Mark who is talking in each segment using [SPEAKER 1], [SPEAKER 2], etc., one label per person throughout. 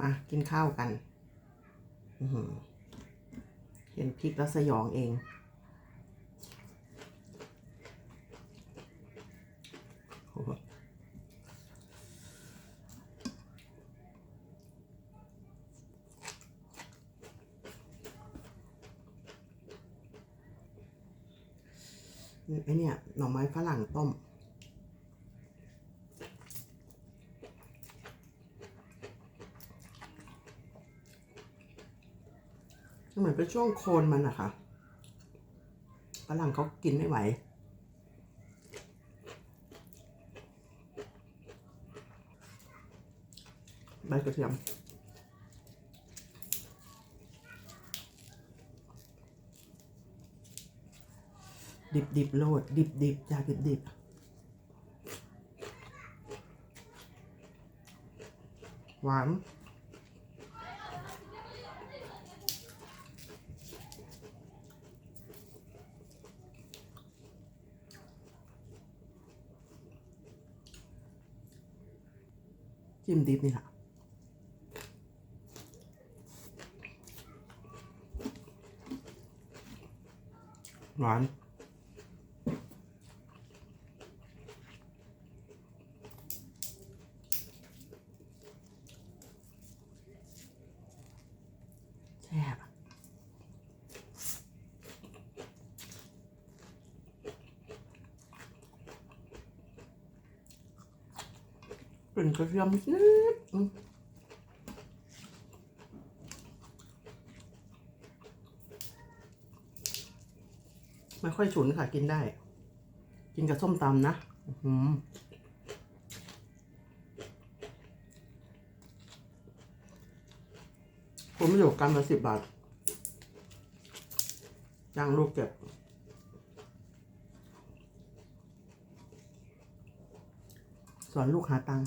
[SPEAKER 1] มากินข้าวกัน เห็นพริกแล้วสยองเองอ้โหไอเนี่ย หน่อไม้ฝรั่งต้ม เหมือนเป็นช่วงโคนมันอะค่ะฝรั่งเขากินไม่ไหว ใบกระเทียมดิบดิบๆโลด ดิบดิบๆจ้าดิบดิบๆหวาน จิ้มดิบนี่แหละหวาน่นกระเทียมนิดไม่ค่อยฉุนค่ะกินได้ กินกับส้มตำนะอื้อหือผมอยู่กันละสิบบาทย่างลูกเก็บสอนลูกหาตังค์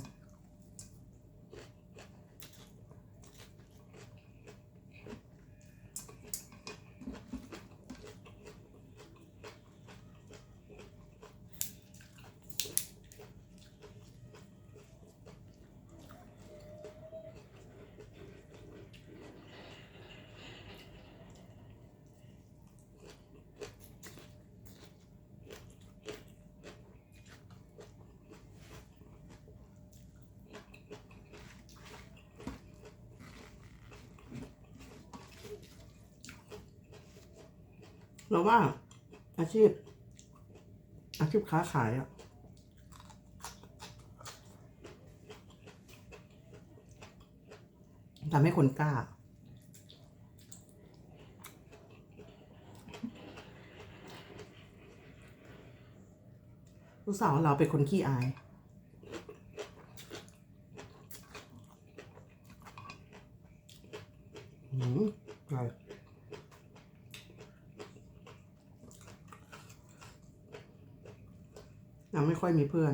[SPEAKER 1] เราว่าอาชีพ อาชีพค้าขายอะทำให้คนกล้า ลูกสาวเราเป็นคนขี้อายอืมอร่ อยยังไม่ค่อยมีเพื่อน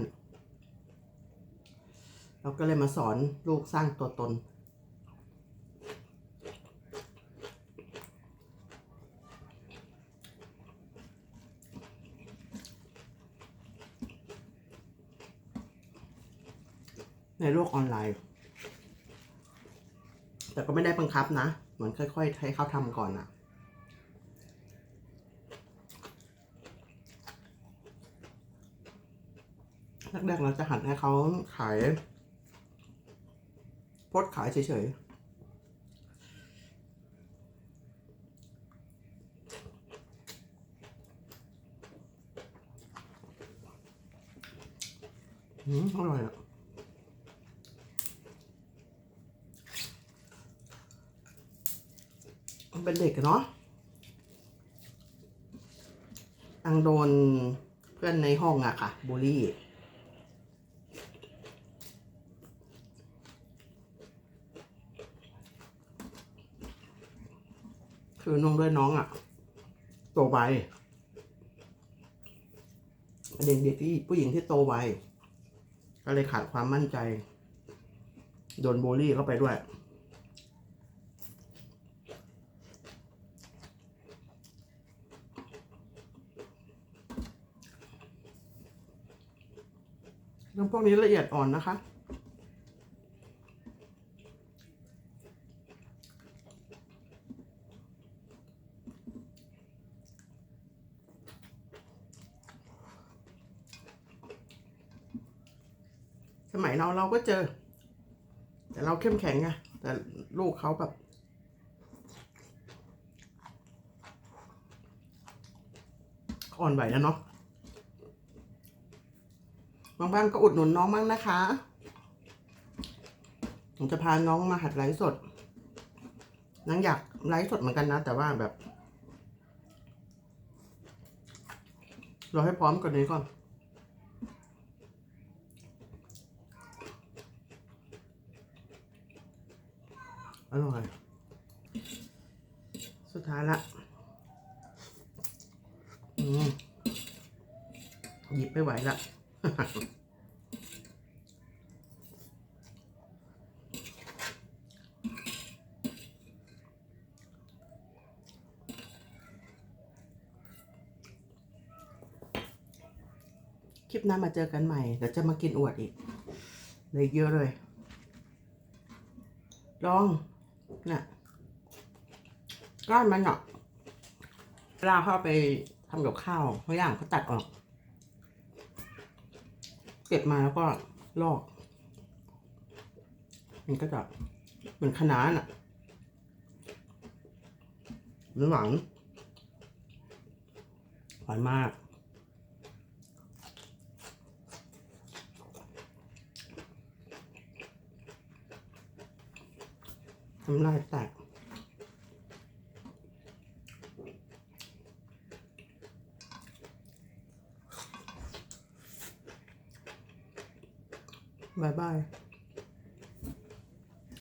[SPEAKER 1] เราก็เลยมาสอนลูกสร้างตัวตน ในโลกออนไลน์ แต่ก็ไม่ได้บังคับนะ เหมือนค่อยๆให้เขาทำก่อนอะ แรกๆเราจะหันให้เขาขายโพสต์ขายเฉยๆอืมอร่อยอะมันเป็นเด็กเนาะอังโดนเพื่อนในห้องอะค่ะบูลลี่ คือน้องด้วยน้องอะ่ะ โตไวเด็กเด็กที่ผู้หญิงที่โตไวก็เลยขาดความมั่นใจ โดนโบลลี่เข้าไปด้วย เรื่องพวกนี้ละเอียดอ่อนนะคะ มัยเราเราก็เจอ แต่เราเข้มแข็งไงแต่ลูกเขาแบบอ่อนไหวแล้วเนาะบางบ้านก็อุดหนุนน้องมั่งนะคะผมจะพาน้องมาหัดไลฟ์สดนังอยากไลฟ์สดเหมือนกันนะ แต่ว่าแบบรอให้พร้อมก่อนนี้ก่อน อร่อย สุดท้ายละหยิบไม่ไหวละคลิปหน้ามาเจอกันใหม่เดี๋ยวจะมากินอวดอีกเลยเยอะเลย ลอง น่ะก้านมันอะเวลาเขาเอาไปทำกับข้าวเขาย่างเขาตัดออกเก็บมาแล้วก็ลอก มันก็จะเหมือนคะน้าน่ะหวานหวานมาก ทำลายแตกบายบาย